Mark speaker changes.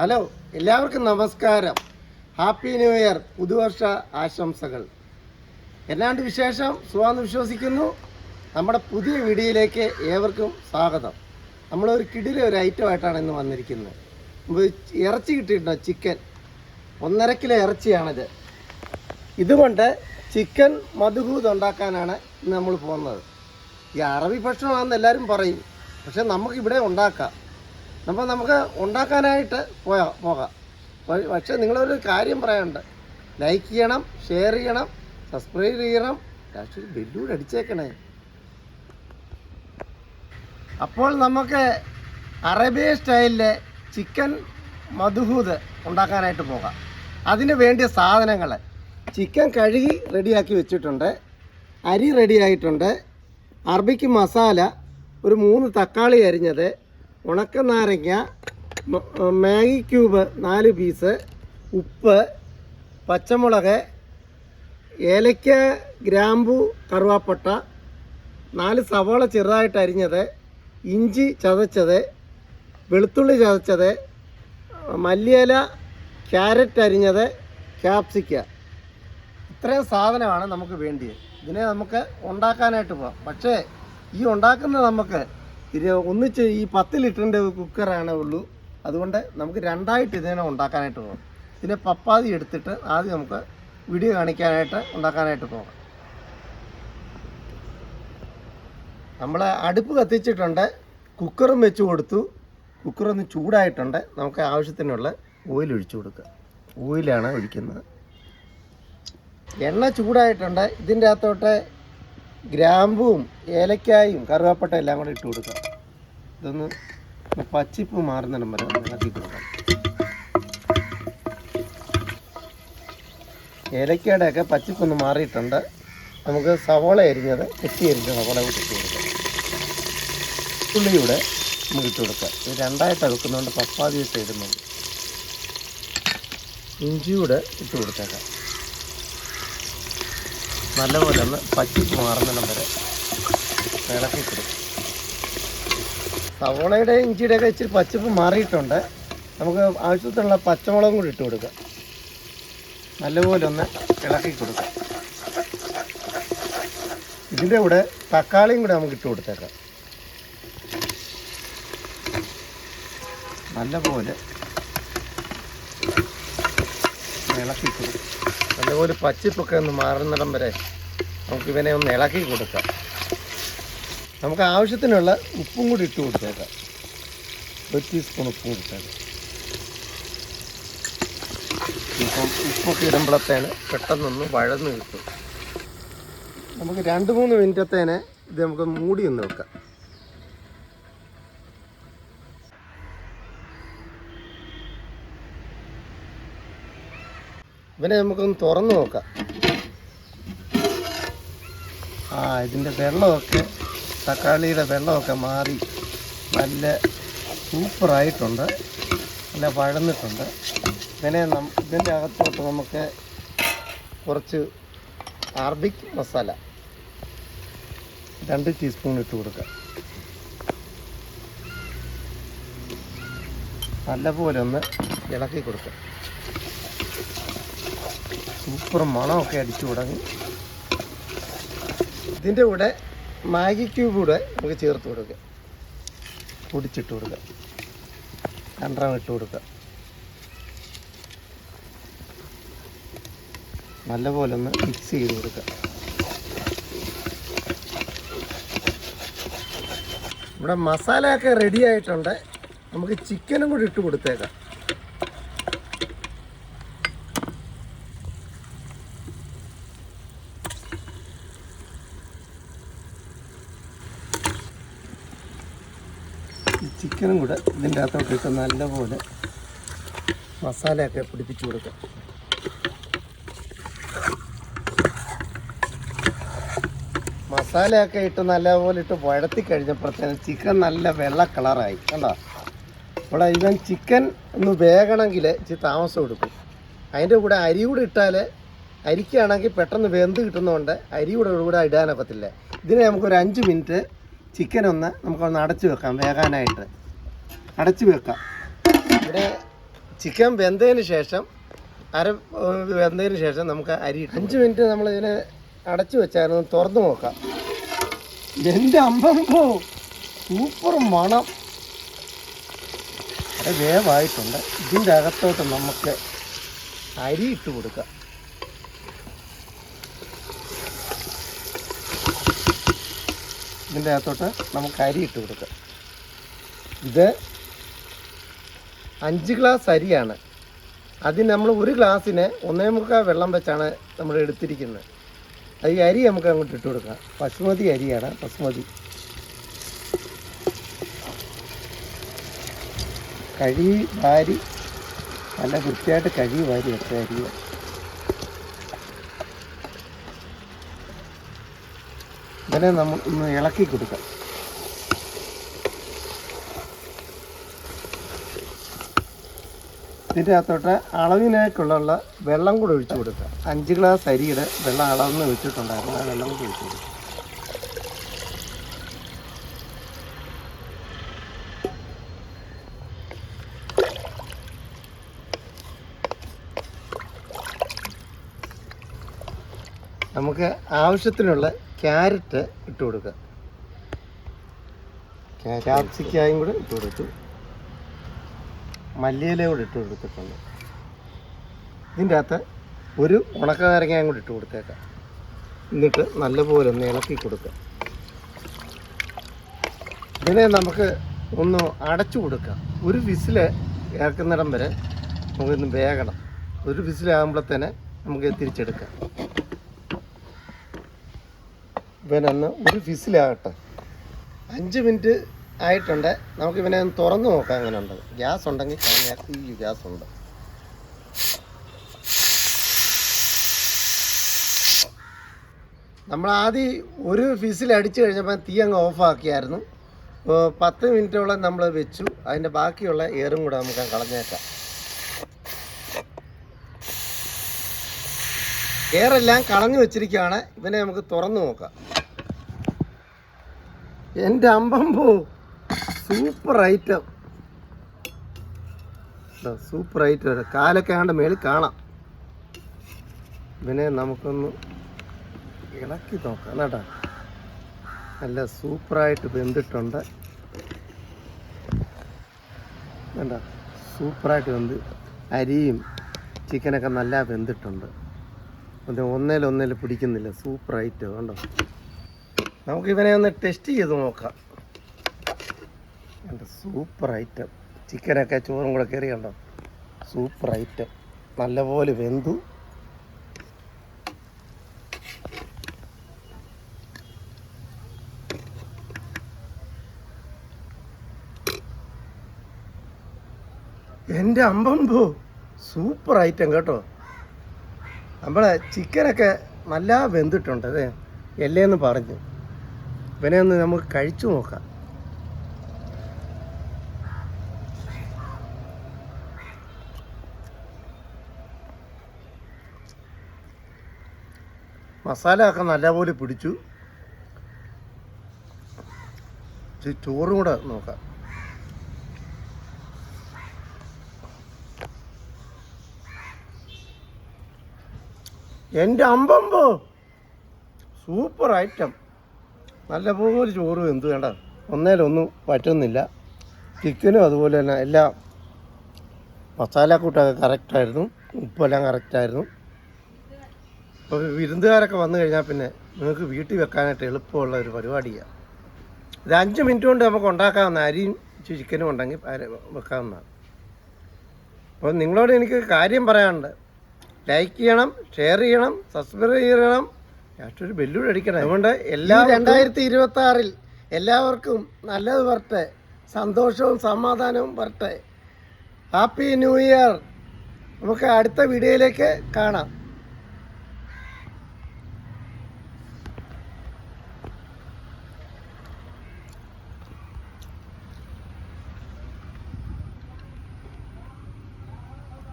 Speaker 1: Hello എല്ലാവർക്കും നമസ്കാരം. Happy new year പുതുവർഷ ആശംസകൾ. എന്നാണ്ട് വിശേഷം? സുഖമെന്ന് വിശ്വസിക്കുന്നു. നമ്മുടെ പുതിയ വീഡിയോയിലേക്ക് ഏവർക്കും സ്വാഗതം. നമ്മളൊരു കിടിലെ ഒരു ഐറ്റമായിട്ടാണ് ഇന്ന് വന്നിരിക്കുന്നത്. ഇറച്ചി കിട്ടിയിട്ടുണ്ടോ? ചിക്കൻ. ഒന്നര കിലോ ഇറച്ചിയാണിത്. ഇതുകൊണ്ട് ചിക്കൻ മധുഹൂത് ഉണ്ടാക്കാനാണ് ഇന്ന് നമ്മൾ പോകുന്നത്. ഈ അറബി ഭക്ഷണമാണെന്ന് എല്ലാവരും പറയും. പക്ഷെ നമുക്കിവിടെ ഉണ്ടാക്കാം. അപ്പോൾ നമുക്ക് ഉണ്ടാക്കാനായിട്ട് പോയാ പോകാം. പക്ഷേ നിങ്ങളൊരു കാര്യം പറയാനുണ്ട്. ലൈക്ക് ചെയ്യണം ഷെയർ ചെയ്യണം സബ്സ്ക്രൈബ് ചെയ്യണം. ലാസ്റ്റ് ഒരു ബെല്ലൂടെ അടിച്ചേക്കണേ. അപ്പോൾ നമുക്ക് അറേബ്യ സ്റ്റൈലിലെ ചിക്കൻ മധുഹൂത് ഉണ്ടാക്കാനായിട്ട് പോകാം. അതിന് വേണ്ടിയ സാധനങ്ങൾ. ചിക്കൻ കഴുകി റെഡിയാക്കി വെച്ചിട്ടുണ്ട്. അരി റെഡിയായിട്ടുണ്ട്. അറബിക്ക് മസാല. ഒരു മൂന്ന് തക്കാളി അരിഞ്ഞത്. ഉണക്ക നാരങ്ങ മാഗി ക്യൂബ് നാല് പീസ് ഉപ്പ് പച്ചമുളക് ഏലയ്ക്ക ഗ്രാമ്പു കറുവാപ്പട്ട നാല് സവാള ചെറുതായിട്ട് അരിഞ്ഞത് ഇഞ്ചി ചതച്ചത് വെളുത്തുള്ളി ചതച്ചത് മല്ലിയില ക്യാരറ്റ് അരിഞ്ഞത് ക്യാപ്സിക്ക. ഇത്രയും സാധനമാണ് നമുക്ക് വേണ്ടിയത്. ഇതിനെ നമുക്ക് ഉണ്ടാക്കാനായിട്ട് പോകാം പക്ഷേ ഈ ഉണ്ടാക്കുന്നത് നമുക്ക് ഇരു ഒന്നിച്ച് ഈ പത്ത് ലിറ്ററിന്റെ കുക്കറാണ് ഉള്ളൂ. അതുകൊണ്ട് നമുക്ക് രണ്ടായിട്ട് ഇതിനെ ഉണ്ടാക്കാനായിട്ട് പോകാം. ഇതിനെ പപ്പാതി എടുത്തിട്ട് ആദ്യം നമുക്ക് വീഡിയോ കാണിക്കാനായിട്ട് ഉണ്ടാക്കാനായിട്ട് പോകാം. നമ്മൾ അടുപ്പ് കത്തിച്ചിട്ടുണ്ട്. കുക്കറും വെച്ച് കൊടുത്തു. കുക്കറൊന്ന് ചൂടായിട്ടുണ്ട്. നമുക്ക് ആവശ്യത്തിനുള്ള ഓയിൽ ഒഴിച്ചു കൊടുക്കുക ഓയിലാണ് ഒഴിക്കുന്നത്. എണ്ണ ചൂടായിട്ടുണ്ട്. ഇതിന്റെ അകത്തോട്ട് ഗ്രാമ്പും ഏലക്കായും കറുവാപ്പട്ട എല്ലാം കൂടെ ഇട്ട് കൊടുക്കാം. ഇതൊന്ന് പച്ചിപ്പ് വരെ ഒന്ന് ഇളക്കി കൊടുക്കാം. ഏലക്കയുടെയൊക്കെ പച്ചിപ്പൊന്ന് മാറിയിട്ടുണ്ട്. നമുക്ക് സവോള അരിഞ്ഞത് കുത്തി അരിഞ്ഞ സവോള ഇട്ട് കൊടുക്കാം. ഉള്ളിയുടെ നമുക്ക് ഇട്ട് കൊടുക്കാം. ഇത് രണ്ടായിട്ട് വെക്കുന്നതുകൊണ്ട് പപ്പാതി ഇട്ട് ഇടുന്നുണ്ട്. ഇഞ്ചിയുടെ ഇട്ട് കൊടുത്തേക്കാം. നല്ലപോലെ ഒന്ന് പറ്റി മാറുന്നിടം വരെ ഇളക്കി കൊടുക്കും സവോളയുടെ ഇഞ്ചിയുടെ ഒക്കെ ഇച്ചിരി പച്ചപ്പ് മാറിയിട്ടുണ്ട്. നമുക്ക് ആവശ്യത്തിനുള്ള പച്ചമുളകും കൂടി ഇട്ട് കൊടുക്കാം. നല്ലപോലെ ഒന്ന് ഇളക്കി കൊടുക്കാം. ഇതിന്റെ കൂടെ തക്കാളിയും കൂടെ നമുക്ക് ഇട്ട് കൊടുത്തേക്കാം. നല്ലപോലെ ഇളക്കി കൊടുക്കും നല്ലപോലെ പച്ചിപ്പൊക്കെ ഒന്ന് മാറുന്നിടം വരെ നമുക്ക് ഇവനെ ഒന്ന് ഇളക്കി കൊടുക്കാം. നമുക്ക് ആവശ്യത്തിനുള്ള ഉപ്പും കൂടി ഇട്ട് കൊടുത്തേക്കാം. ഒരു ടീസ്പൂൺ ഉപ്പും കൊടുത്തേക്കാം. ഇപ്പം ഉപ്പൊക്കെ ഇടുമ്പോഴത്തേന് പെട്ടെന്നൊന്ന് വഴന്ന് കിട്ടും. നമുക്ക് രണ്ട് മൂന്ന് മിനിറ്റത്തേനെ ഇത് നമുക്ക് മൂടി ഒന്ന് വെക്കാം. ഇവനെ നമുക്കൊന്ന് തുറന്നു നോക്കാം. ആ ഇതിന്റെ വെള്ളമൊക്കെ തക്കാളിയുടെ വെള്ളമൊക്കെ മാറി നല്ല സൂപ്പറായിട്ടുണ്ട്. നല്ല വഴന്നിട്ടുണ്ട്. ഇതിനെ നം ഇതിന്റെ അകത്തോട്ട് നമുക്ക് കുറച്ച് അറബിക് മസാല രണ്ട് ടീസ്പൂൺ ഇട്ട് കൊടുക്കാം. നല്ലപോലെ ഒന്ന് ഇളക്കി കൊടുക്കാം. സൂപ്പർ മണമൊക്കെ അടിച്ചു തുടങ്ങി. ഇതിന്റെ കൂടെ മാഗി ക്യൂബ് കൂടെ നമുക്ക് ചേർത്ത് കൊടുക്കുക പൊടിച്ചിട്ട് കൊടുക്കുക രണ്ടെണ്ണം ഇട്ട് കൊടുക്കുക നല്ലപോലെ ഒന്ന് മിക്സ് ചെയ്ത് കൊടുക്കുക ഇവിടെ മസാലയൊക്കെ റെഡി ആയിട്ടുണ്ട്. നമുക്ക് ചിക്കനും കൂടി ഇട്ട് കൊടുത്തേക്കാം ഈ ചിക്കനും കൂടെ ഇതിന്റെ അകത്തോട്ട് ഇട്ട് നല്ലപോലെ മസാലയൊക്കെ പിടിപ്പിച്ച് കൊടുക്കാം. മസാലയൊക്കെ ഇട്ട് നല്ലപോലെ ഇട്ട് വഴത്തി കഴിഞ്ഞപ്പോഴത്തേന് ചിക്കൻ നല്ല വെള്ള കളറായി. കണ്ടോ? ഇവിടെ ഇവൻ ചിക്കൻ ഒന്ന് വേകണമെങ്കിൽ ഇച്ചിരി താമസം എടുക്കും. അതിന്റെ കൂടെ അരി കൂടെ ഇട്ടാൽ അരിക്കാണെങ്കിൽ പെട്ടെന്ന് വെന്ത് കിട്ടുന്നതുകൊണ്ട് അരി കൂടെ കൂടെ ഇടാനൊക്കത്തില്ല. ഇതിനെ നമുക്കൊരു അഞ്ച് മിനിറ്റ് ചിക്കൻ ഒന്ന് നമുക്കൊന്ന് അടച്ചു വെക്കാം വേകാനായിട്ട്. അടച്ച് വെക്കാം. ഇവിടെ ചിക്കൻ വെന്തതിന് ശേഷം അര വെന്തതിന് ശേഷം നമുക്ക് അരി അഞ്ച് മിനിറ്റ് നമ്മൾ ഇതിനെ അടച്ചു വെച്ചായിരുന്നു തുറന്നു നോക്കാം. എന്റെ പോ. സൂപ്പർ മണം. അത് വേവായിട്ടുണ്ട്. ഇതിന്റെ അകത്തോട്ട് നമുക്ക് അരി ഇട്ട് കൊടുക്കാം. ഇതിന്റെ അകത്തോട്ട് നമുക്ക് അരി ഇട്ട് കൊടുക്കാം. ഇത് അഞ്ച് ഗ്ലാസ് അരിയാണ്. അതിന് നമ്മൾ ഒരു ഗ്ലാസ്സിന് ഒന്നേ മുക്കാൽ വെള്ളം വെച്ചാണ് നമ്മൾ എടുത്തിരിക്കുന്നത്. അത് ഈ അരി നമുക്ക് അങ്ങോട്ട് ഇട്ട് കൊടുക്കാം. ബസുമതി അരിയാണ് ബസുമതി. കഴുകി വാരി നല്ല വൃത്തിയായിട്ട് കഴുകി വാരി വെച്ച അരിയാണ്. ഇതിനെ നമ്മൾ ഒന്ന് ഇളക്കി കൊടുക്കാം. ഇതിന്റെ അകത്തോട്ട് അളവിനേക്കുള്ള വെള്ളം കൂടെ ഒഴിച്ചു കൊടുക്കുക. അഞ്ച് ഗ്ലാസ് അരിയുടെ വെള്ളം അളന്ന് വെച്ചിട്ടുണ്ടായിരുന്നു ആ വെള്ളം കൂടെ ഒഴിച്ചു കൊടുക്കുക. നമുക്ക് ആവശ്യത്തിനുള്ള ക്യാരറ്റ് ഇട്ട് ക്യാപ്സിക്കായും കൂടെ ഇട്ട് മല്ലിയില കൂടെ ഇട്ട് കൊടുത്തിട്ടുണ്ട്. ഇതിന്റെ അകത്ത് ഒരു ഉണക്കനാരങ്ങയും കൂടി ഇട്ട് കൊടുത്തേക്കാം. എന്നിട്ട് നല്ലപോലെ ഒന്ന് ഇളക്കി കൊടുക്കുക ഇതിനെ നമുക്ക് ഒന്ന് അടച്ചു കൊടുക്കാം. ഒരു വിസിൽ ഇറക്കുന്നിടം വരെ നമുക്കൊന്ന് വേഗണം ഒരു വിസിലാകുമ്പോഴത്തേനെ നമുക്ക് തിരിച്ചെടുക്കാം. ഇവനൊന്ന് ഒരു വിസിലാകട്ടെ. അഞ്ച് മിനിറ്റ് ആയിട്ടുണ്ട്. നമുക്ക് ഇവനെ ഒന്ന് തുറന്നു നോക്കാം അങ്ങനെ ഉണ്ട് ഗ്യാസ് ഉണ്ടെങ്കിൽ കളഞ്ഞാൽ ഈ ഗ്യാസ് ഉണ്ട്. നമ്മൾ ആദ്യം ഒരു ഫിസിൽ അടിച്ചു കഴിഞ്ഞപ്പോൾ തീ അങ്ങ് ഓഫാക്കിയായിരുന്നു പത്ത് മിനിറ്റോളം നമ്മൾ വെച്ചു. അതിന്റെ ബാക്കിയുള്ള എയറും കൂടെ നമുക്ക് കളഞ്ഞേക്കാം. എയറെല്ലാം കളഞ്ഞു വെച്ചിരിക്കുകയാണ്. ഇവനെ നമുക്ക് തുറന്നു നോക്കാം. എന്റെ അമ്പമ്പോ സൂപ്പർ ഐറ്റം. സൂപ്പർ ഐറ്റം കാലൊക്കെ ആണ്ട് മേളിൽ കാണാം. പിന്നെ നമുക്കൊന്ന് ഇളക്കി നോക്കാം കേട്ടോ നല്ല സൂപ്പറായിട്ട് വെന്തിട്ടുണ്ട്. വേണ്ട സൂപ്പറായിട്ട് വെന്ത് അരിയും ചിക്കനൊക്കെ നല്ല വെന്തിട്ടുണ്ട്. അത് ഒന്നേലൊന്നേൽ പിടിക്കുന്നില്ല. ഐറ്റം കണ്ടോ? നമുക്ക് ഇവനെ ഒന്ന് ടെസ്റ്റ് ചെയ്ത് നോക്കാം. കണ്ടോ? Super item. ചിക്കനൊക്കെ ചോറും കൂടെ കയറി കണ്ടോ? Super item. നല്ലപോലെ വെന്തു. എന്റെ അമ്പമ്പോ സൂപ്പർ ഐറ്റം കേട്ടോ. നമ്മളെ ചിക്കനൊക്കെ നല്ല വെന്തിട്ടുണ്ട് അതെ എല്ലേന്ന് പറഞ്ഞു. ഇവനെ ഒന്ന് നമുക്ക് കഴിച്ചു നോക്കാം. മസാല ഒക്കെ നല്ലപോലെ പിടിച്ചു. ചോറും കൂടെ നോക്കാം. എന്റെ അമ്പമ്പോ സൂപ്പർ ഐറ്റം. നല്ലപോലെ ചോറ് എന്ത് വേണ്ട ഒന്നേലൊന്നും പറ്റുന്നില്ല. ചിക്കനും അതുപോലെ തന്നെ എല്ലാം മസാലക്കൂട്ടൊക്കെ കറക്റ്റായിരുന്നു ഉപ്പെല്ലാം കറക്റ്റായിരുന്നു അപ്പോൾ വിരുന്നുകാരൊക്കെ വന്നു കഴിഞ്ഞാൽ പിന്നെ നിങ്ങൾക്ക് വീട്ടിൽ വെക്കാനായിട്ട് എളുപ്പമുള്ള ഒരു പരിപാടിയാണ് ഇത് അഞ്ച് മിനിറ്റ് കൊണ്ട് നമുക്ക് ഉണ്ടാക്കാവുന്ന അരിയും ചിക്കനും ഉണ്ടെങ്കിൽ വെക്കാവുന്നതാണ്. അപ്പോൾ നിങ്ങളോട് എനിക്ക് കാര്യം പറയാനുണ്ട്. ലൈക്ക് ചെയ്യണം ഷെയർ ചെയ്യണം സബ്സ്ക്രൈബ് ചെയ്യണം. ഒരു ബെല്ലൂടെ അടിക്കണം. അതുകൊണ്ട് എല്ലാ രണ്ടായിരത്തി ഇരുപത്തി ആറിൽ എല്ലാവർക്കും നല്ലത് വരട്ടെ സന്തോഷവും സമാധാനവും വരട്ടെ. Happy new year. നമുക്ക് അടുത്ത വീഡിയോയിലേക്ക് കാണാം.